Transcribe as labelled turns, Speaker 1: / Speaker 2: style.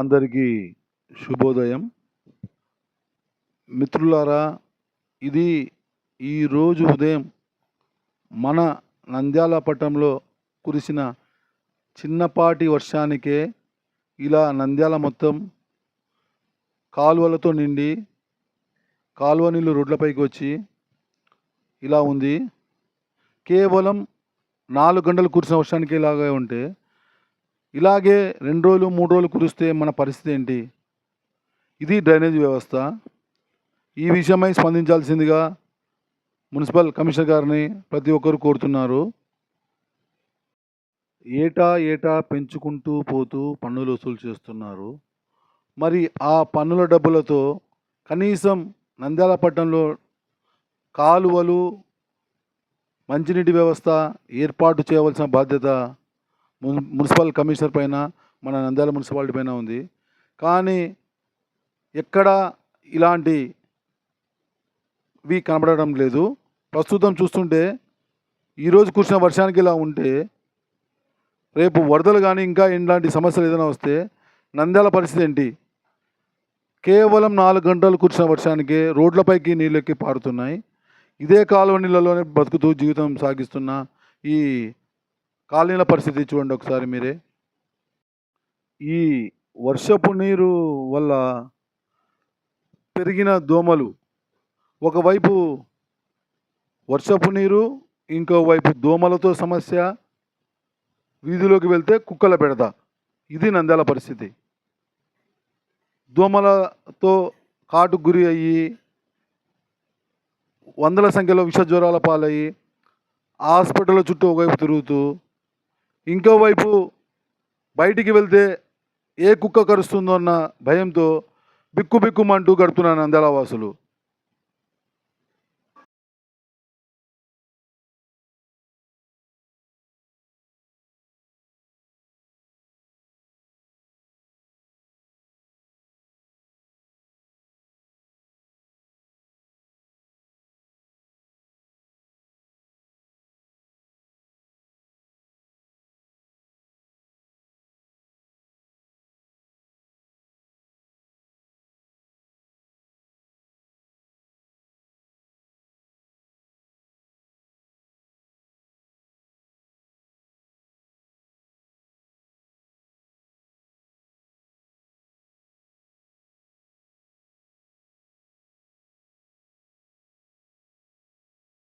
Speaker 1: అందరికీ శుభోదయం. మిత్రులారా ఇది ఈరోజు ఉదయం మన నంద్యాల పట్టణంలో కురిసిన చిన్నపాటి వర్షానికే ఇలా నంద్యాల మొత్తం కాలువలతో నిండి కాలువ నీళ్ళు రోడ్లపైకి వచ్చి ఇలా ఉంది. కేవలం నాలుగు గంటలు కురిసిన వర్షానికి ఇలాగే ఉంటే ఇలాగే రెండు రోజులు మూడు రోజులు కురిస్తే మన పరిస్థితి ఏంటి? ఇది డ్రైనేజ్ వ్యవస్థ. ఈ విషయమై స్పందించాల్సిందిగా మున్సిపల్ కమిషనర్ గారిని ప్రతి ఒక్కరు కోరుతున్నారు. ఏటా ఏటా పెంచుకుంటూ పోతూ పన్నులు వసూలు చేస్తున్నారు. మరి ఆ పన్నుల డబ్బులతో కనీసం నంద్యాల పట్టణంలో కాలువలు మంచినీటి వ్యవస్థ ఏర్పాటు చేయవలసిన బాధ్యత మున్సిపల్ కమిషనర్ పైన మన నంద్యాల మున్సిపాలిటీ పైన ఉంది. కానీ ఎక్కడ ఇలాంటి వి కనబడడం లేదు. ప్రస్తుతం చూస్తుంటే ఈరోజు కురిసిన వర్షానికి ఇలా ఉంటే రేపు వరదలు కానీ ఇంకా ఇలాంటి సమస్యలు ఏదైనా వస్తే నంద్యాల పరిస్థితి ఏంటి? కేవలం నాలుగు గంటలు కురిసిన వర్షానికే రోడ్లపైకి నీళ్ళెక్కి పారుతున్నాయి. ఇదే కాలువ నీళ్ళలోనే బతుకుతూ జీవితం సాగిస్తున్న ఈ కాలనీల పరిస్థితి చూడండి ఒకసారి మీరే. ఈ వర్షపు నీరు వల్ల పెరిగిన దోమలు. ఒకవైపు వర్షపు నీరు ఇంకోవైపు దోమలతో సమస్య. వీధిలోకి వెళ్తే కుక్కల పెడత ఇది నంద్యాల పరిస్థితి. దోమలతో కాటుకు గురి అయ్యి వందల సంఖ్యలో విష జ్వరాల పాలయ్యి హాస్పిటల్ చుట్టూ ఒకవైపు తిరుగుతూ ఇంకోవైపు బయటికి వెళ్తే ఏ కుక్క కరుస్తుందో అన్న భయంతో బిక్కు బిక్కుమంటూ గడుపుతున్నారు నంద్యాల వాసులు